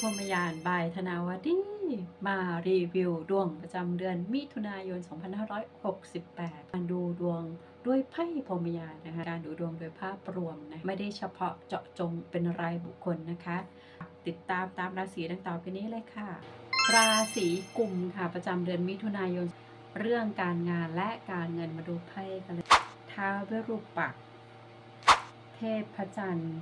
พรมยานบายธนาวดีมารีวิวดวงประจำเดือนมิถุนายน 2568 การดูดวงด้วยไพ่พรมยานนะคะ การดูดวงโดยภาพรวมนะ ไม่ได้เฉพาะเจาะจงเป็นรายบุคคลนะคะ ติดตามตามราศีดังต่อไปนี้เลยค่ะ ราศีกุมค่ะประจำเดือนมิถุนายน เรื่องการงานและการเงินมาดูไพ่กันเลยท้าวเวรุปัก เทพพระจันทร์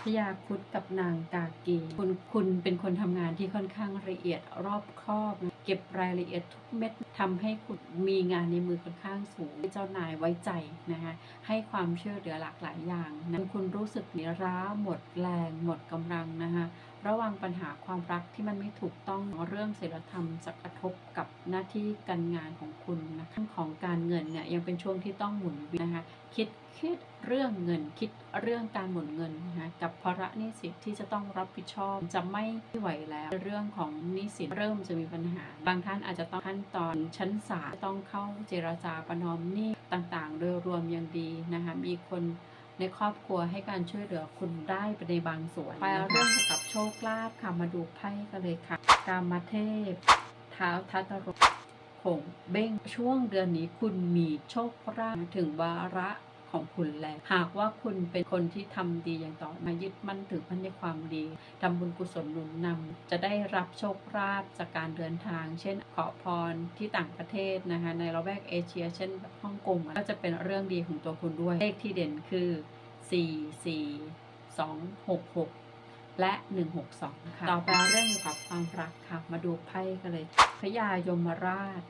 พญาคุดกับนางกากีคุณคุณเป็นคนทำงานที่ค่อนข้างละเอียดรอบคอบ เก็บรายละเอียดทุกเม็ดทำให้คุณมีงานในมือค่อนข้างสูงเจ้านายไว้ใจนะคะให้ความเชื่อเหลือหลากหลายอย่างนะคุณรู้สึกเหนื่อยล้าหมดแรงหมดกำลังนะคะ ระวังปัญหาความรักที่มันไม่ถูกต้องเรื่องศีลธรรมจะกระทบกับหน้าที่การงานของคุณนะคะขั้นของการเงินเนี่ยยังเป็นช่วงที่ต้องหมุนเวียนนะคะคิดคิดเรื่องเงินคิดเรื่องการหมุนเงินนะคะกับภาระหนี้สินที่จะต้องรับผิดชอบจะไม่ไหวแล้ว เรื่องของหนี้สินเริ่มจะมีปัญหา บางท่านอาจจะต้องขั้นตอนชั้นศาลต้องเข้าเจรจาประนอมหนี้ต่างๆ โดยรวมยังดีนะคะมีคน ในครอบครัวให้การช่วยเหลือคุณได้ไปในบางส่วนไปเรื่องเกี่ยวกับโชคลาภค่ะมาดูไพ่กันเลยค่ะ กามเทพ เท้าทัตรกคงเบ้งช่วงเดือนนี้คุณมีโชคลาภถึงวาระ ของคุณแล้ว หากว่าคุณเป็นคนที่ทำดีอย่างต่อมายึดมั่นถือมั่นในความดีทำบุญกุศลหนุนนำจะได้รับโชคลาภจากการเดินทาง เช่นขอพรที่ต่างประเทศนะคะในละแวกเอเชีย เช่นฮ่องกงก็จะเป็นเรื่องดีของตัวคุณด้วยเลขที่เด่นคือ 4 4 2 6 6และ 162 ค่ะ ต่อไปเรื่องเกี่ยวกับความรักค่ะ มาดูไพ่กันเลยพระยายมราช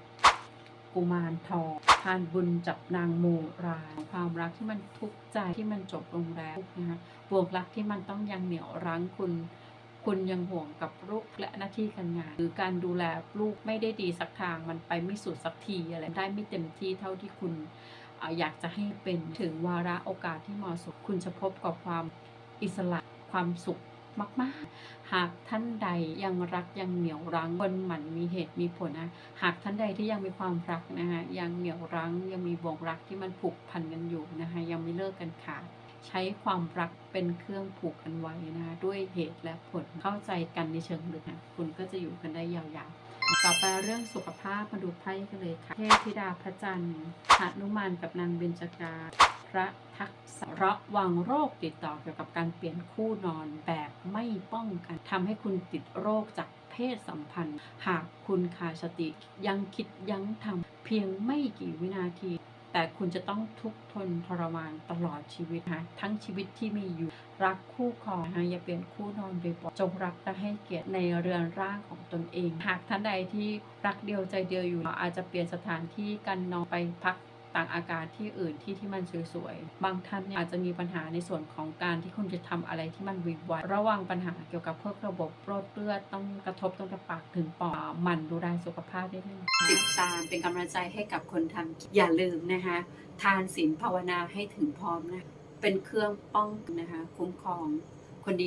กุมารทองพานบุญจับนางโมราความรักที่มันทุกข์ใจที่มันจบลงแล้วนะคะบวกรักที่มันต้องยังเหนียวรั้งคุณ คุณยังห่วงกับลูกและหน้าที่การงาน หรือการดูแลลูกไม่ได้ดีสักทางมันไปไม่สุดสักทีอะไรได้ไม่เต็มที่เท่าที่คุณอยากจะให้เป็นถึงวาระโอกาสที่เหมาะสมคุณจะพบกับความอิสระความสุข มาก ๆ หากท่านใดยังรักยังเหนียวรั้งบนหมันมีเหตุมีผลนะ หากท่านใดที่ยังมีความรักนะคะยังเหนียวรั้งยังมีบ่วงรักที่มันผูกพันกันอยู่นะคะยังไม่เลิกกันขาดใช้ความรักเป็นเครื่องผูกกันไว้นะคะด้วยเหตุและผลเข้าใจกันในเชิงลึกนะคุณก็จะอยู่กันได้ยาวๆ ต่อไปเรื่องสุขภาพมาดูไพ่กันเลยค่ะเทพธิดาพระจันทร์หนุมานกับนางเบญจกา ระทักษะระวังโรคติดต่อเกี่ยวกับการเปลี่ยนคู่นอนแบบไม่ป้องกันทำให้คุณติดโรคจากเพศสัมพันธ์ หากคุณขาดสติยังคิดยั้งทำเพียงไม่กี่วินาที แต่คุณจะต้องทุกข์ทนทรมานตลอดชีวิตนะทั้งชีวิตที่มีอยู่รักคู่ครองนะอย่าเปลี่ยนคู่นอนบ่อยๆจงรักและให้เกียรติในเรือนร่างของตนเอง หากท่านใดที่รักเดียวใจเดียวอยู่อาจจะเปลี่ยนสถานที่กันนอนไปพัก ต่างอากาศที่อื่นที่ที่มันสวยๆ บางท่านเนี่ยอาจจะมีปัญหาในส่วนของการที่คุณจะทำอะไรที่มันวิบวัยระวังปัญหาเกี่ยวกับพวกระบบโรคเลือดต้องกระทบต้องกระปากถึงปอดหมันดูแลสุขภาพได้ด้วยติดตามเป็นกำลังใจให้กับคนทำอย่าลืมนะคะทานศีลภาวนาให้ถึงพร้อมนะเป็นเครื่องป้องนะคะคุ้มครองคนดี